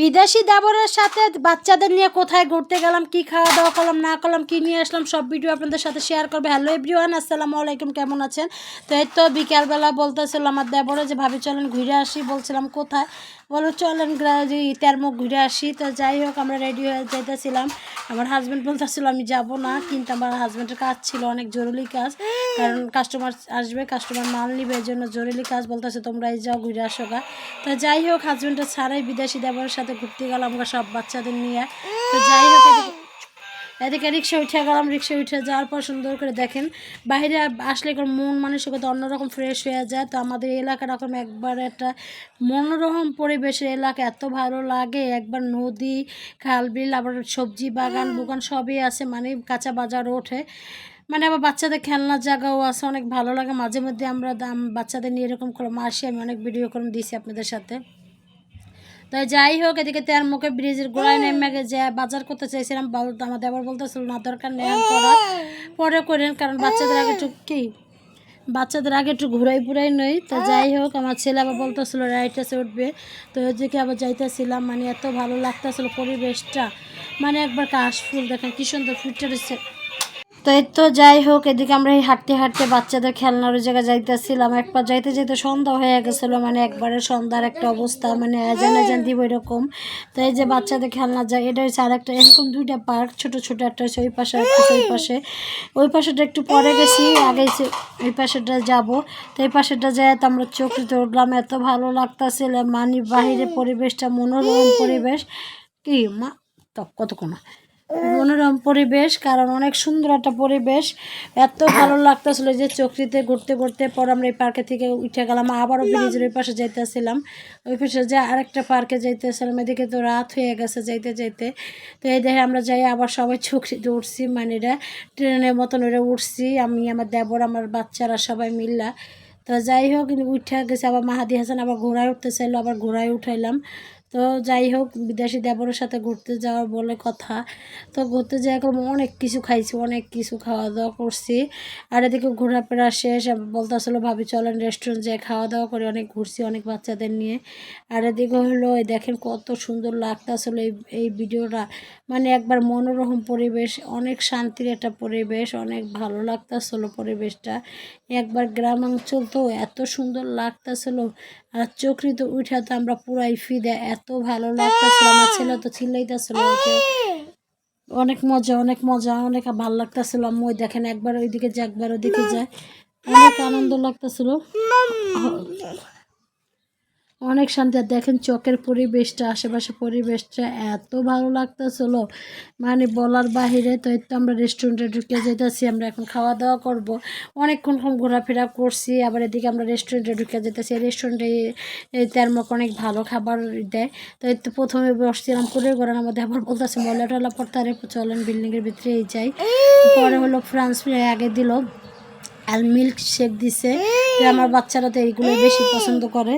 বিদেশি দেবরের সাথে বাচ্চাদের নিয়ে কোথায় ঘুরতে গেলাম, কি খাওয়া দাওয়া করলাম, না করলাম, কি নিয়ে আসলাম, সব ভিডিও আপনাদের সাথে শেয়ার করবে। হ্যালো এভরিওয়ান আসসালামু আলাইকুম, কেমন আছেন? তো এই তো বিকালবেলা বলতেছিল আমার দেবরে যে, ভাবি চলেন ঘুরে আসি। বলছিলাম, কোথায়? বলো, চলেন মুখ ঘুরে আসি। তো যাই হোক, আমরা রেডি হয়ে যেতেছিলাম আমার হাজব্যান্ড বলতেছিল আমি যাব না। কিন্তু আমার হাজব্যান্ডের কাজ ছিল অনেক জরুরি কাজ। কারণ কাস্টমার আসবে কাস্টমার মাল নিবে এই জন্য জরুরি কাজ বলতেছে তোমরা এই যাও, ঘুরে আসো গা। তো যাই হোক হাজব্যান্ডটা ছাড়াই বিদেশি দেবরের সাথে ঘুরতে গেলাম আমরা সব বাচ্চাদের নিয়ে। তো যাই হোক এদিকে- রিক্সা উঠে গেলাম রিক্সা উঠে যাওয়ার পর সুন্দর করে দেখেন বাইরে আসলে মন মানসিকতা অন্যরকম ফ্রেশ হয়ে যায়। তো আমাদের এলাকা রকম একবার একটা মনোরম পরিবেশের এলাকা এত ভালো লাগে একবার নদী খাল বিল আবার সবজি বাগান বুগান সবই আছে মানে কাঁচা বাজার ওঠে। মানে আবার বাচ্চাদের খেলনার জায়গাও আছে অনেক ভালো লাগে। মাঝে মধ্যে আমরা দাম- বাচ্চাদের নিয়ে এরকম করে আসি আমি অনেক ভিডিও করে দিয়েছি আপনাদের সাথে। তো যাই হোক এদিকে তের মুখে ব্রিজের গোড়ায় নেমে যে বাজার করতে চাইছিলাম বলতো আমাদের আবার বলতেছিল না দরকার নেই পরে করেন কারণ বাচ্চাদের আগে একটু কি? বাচ্চাদের আগে একটু ঘুরাই ফুরাই নই। তো যাই হোক আমার ছেলে আবার বলতেছিল রাইটাসে উঠবে। তো ওদিকে আবার যাইতেছিলাম মানে এত ভালো লাগতেছিল পরিবেশটা। মানে একবার কাশফুল দেখেন কি সুন্দর ফুটে রয়েছে। তো এই তো যাই হোক, এদিকে আমরা এই হাঁটতে হাঁটতে বাচ্চাদের খেলনার জায়গায় যাইতেছিলাম। একবার যাইতে যেতে সন্ধ্যা হয়ে গেছিল মানে একবারে সন্ধ্যার একটা অবস্থা মানে এজান এজান দিব এরকম। তো এই যে বাচ্চাদের খেলনা যায় এটা হচ্ছে আরেকটা, এরকম দুইটা পার্ক, ছোট ছোট একটা হচ্ছে ওই পাশে একটা ওই পাশে। ওই পাশেটা একটু পরে গেছি, আগে ওই পাশেটা যাব। তো এই পাশেটা যায় তো আমরা চোখতে উঠলাম, এত ভালো লাগতাছিল মানে বাহিরে পরিবেশটা মনোরম পরিবেশ। কি মা, তো কতক্ষণ? মনোরম পরিবেশ, কারণ অনেক সুন্দর একটা পরিবেশ। এত ভালো লাগতেছিল যে চকরিতে ঘুরতে ঘুরতে পর আমরা এই পার্কে থেকে উঠে গেলাম, আবারও ব্রিজের ওই পাশে যাইতেছিলাম। ওই পাশে যে আরেকটা পার্কে যাইতেছিলাম, এদিকে তো রাত হয়ে গেছে যাইতে যাইতে। তো এই দেখে আমরা যাই, আবার সবাই চকরিতে উঠছি মানে এটা ট্রেনের মতন ওটা উঠছি, আমি, আমার দেবর, আমার বাচ্চারা সবাই মিললা। তো যাই হোক, উঠে গেছে, আবার মাহাদি হাসান আবার ঘোড়ায় উঠতে চাইলো আবার ঘোড়ায় উঠাইলাম। তো যাই হোক, বিদেশি দেবরের সাথে ঘুরতে যাওয়ার বলে কথা। তো ঘুরতে যাওয়া করে অনেক কিছু খাইছি, অনেক কিছু খাওয়া দাওয়া করছি। আর এদিকে ঘোরাফেরা শেষ বলতে আসলে ভাবি, চলেন রেস্টুরেন্ট যেয়ে খাওয়া দাওয়া করে। অনেক ঘুরছি, অনেক বাচ্চাদের নিয়ে। আর এদিকে হলো দেখেন কত সুন্দর লাগতে আসলে এই এই ভিডিওটা। মানে একবার মনোরম পরিবেশ, অনেক শান্তির একটা পরিবেশ, অনেক ভালো লাগতেছিল পরিবেশটা। একবার গ্রাম অঞ্চল তো এত সুন্দর লাগতেছিল, আর চোখরি তো উঠে তো আমরা পুরাই ফিদে, এত ভালো লাগতেছিল আমার ছেলে তো চিল্লাইতেছিল অনেক মজা অনেক মজা, অনেক ভালো লাগতেছিল আমি ওই দেখেন একবার ওইদিকে যায়, একবার ওদিকে যায়। অনেক আনন্দ লাগতেছিল। অনেক শান্তি। আর দেখেন চকের পরিবেশটা আশেপাশে পরিবেশটা এত ভালো লাগতেছিল। মানে বলার বাহিরে তো এই তো আমরা রেস্টুরেন্টে ঢুকে যেতেছি আমরা এখন খাওয়া দাওয়া করব। অনেকক্ষণ ক্ষণ ঘোরাফেরা করছি আবার এদিকে আমরা রেস্টুরেন্টে ঢুকে যেতেছি রেস্টুরেন্টে তেরমক অনেক ভালো খাবার দেয়। তো এই তো প্রথমে বসছিলাম করে করার মধ্যে আবার বলতেছে ময়লা টলা পড়তে আরে চলেন বিল্ডিংয়ের ভিতরেই যাই। পরে হলো ফ্রান্স আগে দিল। আর মিল্ক শেক দিছে আমার বাচ্চারা তো এইগুলো বেশি পছন্দ করে।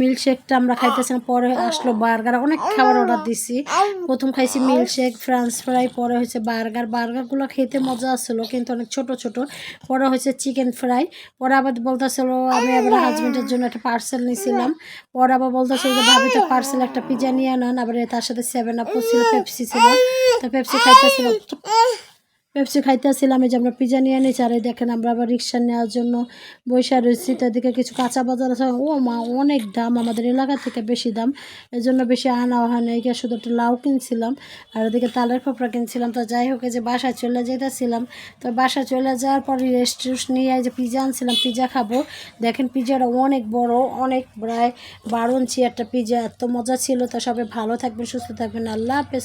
মিল্ক শেকটা আমরা খাইতেছিলাম, পরে আসলো বার্গার অনেক খাবার অর্ডার দিছি। প্রথম খাইছি মিল্ক শেক ফ্রান্স ফ্রাই পরে হয়েছে বার্গার বার্গারগুলো খেতে মজা আসছিল কিন্তু অনেক ছোট ছোট। পরে হয়েছে চিকেন ফ্রাই পরে আবার বলতেছিল, আমি আবার হাজবেন্ডের জন্য একটা পার্সেল নিয়েছিলাম পরে আবার বলতেছিল যে, ভাবি তো পার্সেল একটা পিজা নিয়ে নেন আবার তার সাথে সেভেন আপ ছিল পেপসি ছিল। তো পেপসি খাইতেছিল। পেপসি খাইতেছিলাম, এই যে আমরা পিজা নিয়ে নিয়েছি আর এই দেখেন আমরা আবার রিক্সা নেওয়ার জন্য বৈশা রয়েছি। তাদেরকে কিছু কাঁচা বাজার আছে। ও মা, অনেক দাম, আমাদের এলাকা থেকে বেশি দাম। এই জন্য বেশি আনা হয় না এখানে শুধু একটা লাউ কিনছিলাম, আর ওদিকে তালের খোপড়া কিনছিলাম। তো যাই হোক যে বাসায় চলে যেতেছিলাম তো বাসায় চলে যাওয়ার পরে রেস্ট নিয়ে যে পিজা আনছিলাম, পিজা খাব। দেখেন পিজাটা অনেক বড়, অনেক প্রায় বারো ইঞ্চি একটা পিজা, এত মজা ছিল। তো সবাই ভালো থাকবেন, সুস্থ থাকবেন। আল্লাহ হাফেজ